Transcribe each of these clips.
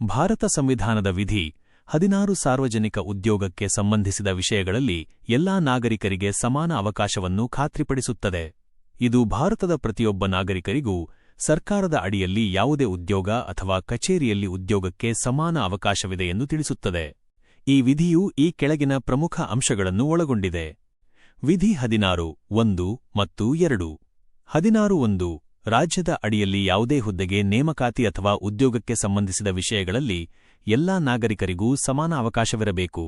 ಭಾರತ ಸಂವಿಧಾನದ ವಿಧಿ ಹದಿನಾರು ಸಾರ್ವಜನಿಕ ಉದ್ಯೋಗಕ್ಕೆ ಸಂಬಂಧಿಸಿದ ವಿಷಯಗಳಲ್ಲಿ ಎಲ್ಲಾ ನಾಗರಿಕರಿಗೆ ಸಮಾನ ಅವಕಾಶವನ್ನು ಖಾತ್ರಿಪಡಿಸುತ್ತದೆ. ಇದು ಭಾರತದ ಪ್ರತಿಯೊಬ್ಬ ನಾಗರಿಕರಿಗೂ ಸರ್ಕಾರದ ಅಡಿಯಲ್ಲಿ ಯಾವುದೇ ಉದ್ಯೋಗ ಅಥವಾ ಕಚೇರಿಯಲ್ಲಿ ಉದ್ಯೋಗಕ್ಕೆ ಸಮಾನ ಅವಕಾಶವಿದೆ ಎಂದು ತಿಳಿಸುತ್ತದೆ. ಈ ವಿಧಿಯು ಈ ಕೆಳಗಿನ ಪ್ರಮುಖ ಅಂಶಗಳನ್ನು ಒಳಗೊಂಡಿದೆ. ವಿಧಿ ಹದಿನಾರು, ಒಂದು ಮತ್ತು ಎರಡು. ಹದಿನಾರು, ಒಂದು. ರಾಜ್ಯದ ಅಡಿಯಲ್ಲಿ ಯಾವುದೇ ಹುದ್ದೆಗೆ ನೇಮಕಾತಿ ಅಥವಾ ಉದ್ಯೋಗಕ್ಕೆ ಸಂಬಂಧಿಸಿದ ವಿಷಯಗಳಲ್ಲಿ ಎಲ್ಲಾ ನಾಗರಿಕರಿಗೂ ಸಮಾನ ಅವಕಾಶವಿರಬೇಕು.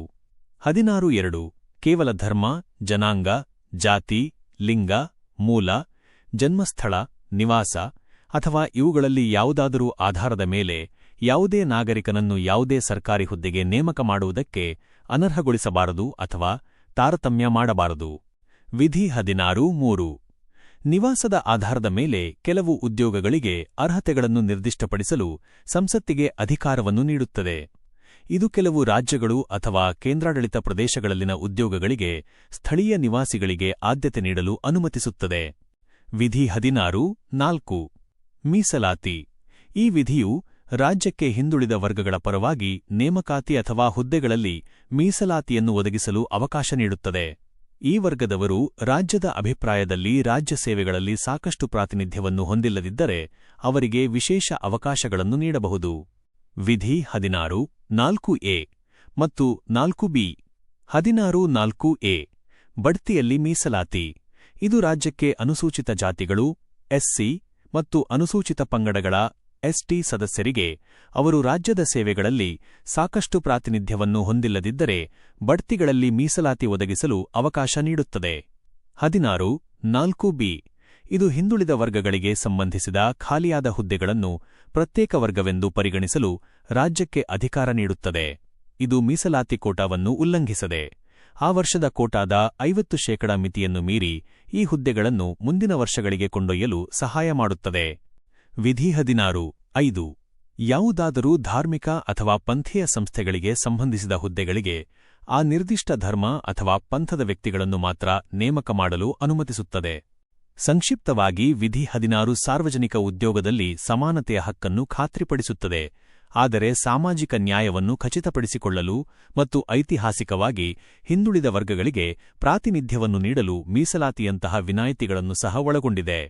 ಹದಿನಾರು ಎರಡು, ಕೇವಲ ಧರ್ಮ, ಜನಾಂಗ, ಜಾತಿ, ಲಿಂಗ, ಮೂಲ, ಜನ್ಮಸ್ಥಳ, ನಿವಾಸ ಅಥವಾ ಇವುಗಳಲ್ಲಿ ಯಾವುದಾದರೂ ಆಧಾರದ ಮೇಲೆ ಯಾವುದೇ ನಾಗರಿಕನನ್ನು ಯಾವುದೇ ಸರ್ಕಾರಿ ಹುದ್ದೆಗೆ ನೇಮಕ ಮಾಡುವುದಕ್ಕೆ ಅನರ್ಹಗೊಳಿಸಬಾರದು ಅಥವಾ ತಾರತಮ್ಯ ಮಾಡಬಾರದು. ವಿಧಿ ಹದಿನಾರು ಮೂರು. ನಿವಾಸದ ಆಧಾರದ ಮೇಲೆ ಕೆಲವು ಉದ್ಯೋಗಗಳಿಗೆ ಅರ್ಹತೆಗಳನ್ನು ನಿರ್ದಿಷ್ಟಪಡಿಸಲು ಸಂಸತ್ತಿಗೆ ಅಧಿಕಾರವನ್ನು ನೀಡುತ್ತದೆ. ಇದು ಕೆಲವು ರಾಜ್ಯಗಳು ಅಥವಾ ಕೇಂದ್ರಾಡಳಿತ ಪ್ರದೇಶಗಳಲ್ಲಿನ ಉದ್ಯೋಗಗಳಿಗೆ ಸ್ಥಳೀಯ ನಿವಾಸಿಗಳಿಗೆ ಆದ್ಯತೆ ನೀಡಲು ಅನುಮತಿಸುತ್ತದೆ. ವಿಧಿ ಹದಿನಾರು, ನಾಲ್ಕು. ಮೀಸಲಾತಿ. ಈ ವಿಧಿಯು ರಾಜ್ಯಕ್ಕೆ ಹಿಂದುಳಿದ ವರ್ಗಗಳ ಪರವಾಗಿ ನೇಮಕಾತಿ ಅಥವಾ ಹುದ್ದೆಗಳಲ್ಲಿ ಮೀಸಲಾತಿಯನ್ನು ಒದಗಿಸಲು ಅವಕಾಶ ನೀಡುತ್ತದೆ. ಈ ವರ್ಗದವರು ರಾಜ್ಯದ ಅಭಿಪ್ರಾಯದಲ್ಲಿ ರಾಜ್ಯ ಸೇವೆಗಳಲ್ಲಿ ಸಾಕಷ್ಟು ಪ್ರಾತಿನಿಧ್ಯವನ್ನು ಹೊಂದಿಲ್ಲದಿದ್ದರೆ ಅವರಿಗೆ ವಿಶೇಷ ಅವಕಾಶಗಳನ್ನು ನೀಡಬಹುದು. ವಿಧಿ ಹದಿನಾರು, ನಾಲ್ಕು ಎ ಮತ್ತು ನಾಲ್ಕು ಬಿ. ಹದಿನಾರು, ನಾಲ್ಕು ಎ. ಬಡ್ತಿಯಲ್ಲಿ ಮೀಸಲಾತಿ. ಇದು ರಾಜ್ಯಕ್ಕೆ ಅನುಸೂಚಿತ ಜಾತಿಗಳು, ಎಸ್ಸಿ ಮತ್ತು ಅನುಸೂಚಿತ ಪಂಗಡಗಳ ಎಸ್ಟಿ ಸದಸ್ಯರಿಗೆ ಅವರು ರಾಜ್ಯದ ಸೇವೆಗಳಲ್ಲಿ ಸಾಕಷ್ಟು ಪ್ರಾತಿನಿಧ್ಯವನ್ನು ಹೊಂದಿಲ್ಲದಿದ್ದರೆ ಬಡ್ತಿಗಳಲ್ಲಿ ಮೀಸಲಾತಿ ಒದಗಿಸಲು ಅವಕಾಶ ನೀಡುತ್ತದೆ. ಹದಿನಾರು, ನಾಲ್ಕು ಬಿ, ಇದು ಹಿಂದುಳಿದ ವರ್ಗಗಳಿಗೆ ಸಂಬಂಧಿಸಿದ ಖಾಲಿಯಾದ ಹುದ್ದೆಗಳನ್ನು ಪ್ರತ್ಯೇಕ ವರ್ಗವೆಂದು ಪರಿಗಣಿಸಲು ರಾಜ್ಯಕ್ಕೆ ಅಧಿಕಾರ ನೀಡುತ್ತದೆ. ಇದು ಮೀಸಲಾತಿ ಕೋಟಾವನ್ನು ಉಲ್ಲಂಘಿಸದೆ, ಆ ವರ್ಷದ ಕೋಟಾದ ಐವತ್ತು ಶೇಕಡಾ ಮಿತಿಯನ್ನು ಮೀರಿ ಈ ಹುದ್ದೆಗಳನ್ನು ಮುಂದಿನ ವರ್ಷಗಳಿಗೆ ಕೊಂಡೊಯ್ಯಲು ಸಹಾಯ ಮಾಡುತ್ತದೆ. ವಿಧಿ ಹದಿನಾರು ಐದು, ಯಾವುದಾದರೂ ಧಾರ್ಮಿಕ ಅಥವಾ ಪಂಥೀಯ ಸಂಸ್ಥೆಗಳಿಗೆ ಸಂಬಂಧಿಸಿದ ಹುದ್ದೆಗಳಿಗೆ ಆ ನಿರ್ದಿಷ್ಟ ಧರ್ಮ ಅಥವಾ ಪಂಥದ ವ್ಯಕ್ತಿಗಳನ್ನು ಮಾತ್ರ ನೇಮಕ ಮಾಡಲು ಅನುಮತಿಸುತ್ತದೆ. ಸಂಕ್ಷಿಪ್ತವಾಗಿ ವಿಧಿ ಹದಿನಾರು ಸಾರ್ವಜನಿಕ ಉದ್ಯೋಗದಲ್ಲಿ ಸಮಾನತೆಯ ಹಕ್ಕನ್ನು ಖಾತ್ರಿಪಡಿಸುತ್ತದೆ, ಆದರೆ ಸಾಮಾಜಿಕ ನ್ಯಾಯವನ್ನು ಖಚಿತಪಡಿಸಿಕೊಳ್ಳಲು ಮತ್ತು ಐತಿಹಾಸಿಕವಾಗಿ ಹಿಂದುಳಿದ ವರ್ಗಗಳಿಗೆ ಪ್ರಾತಿನಿಧ್ಯವನ್ನು ನೀಡಲು ಮೀಸಲಾತಿಯಂತಹ ವಿನಾಯಿತಿಗಳನ್ನು ಸಹ ಒಳಗೊಂಡಿದೆ.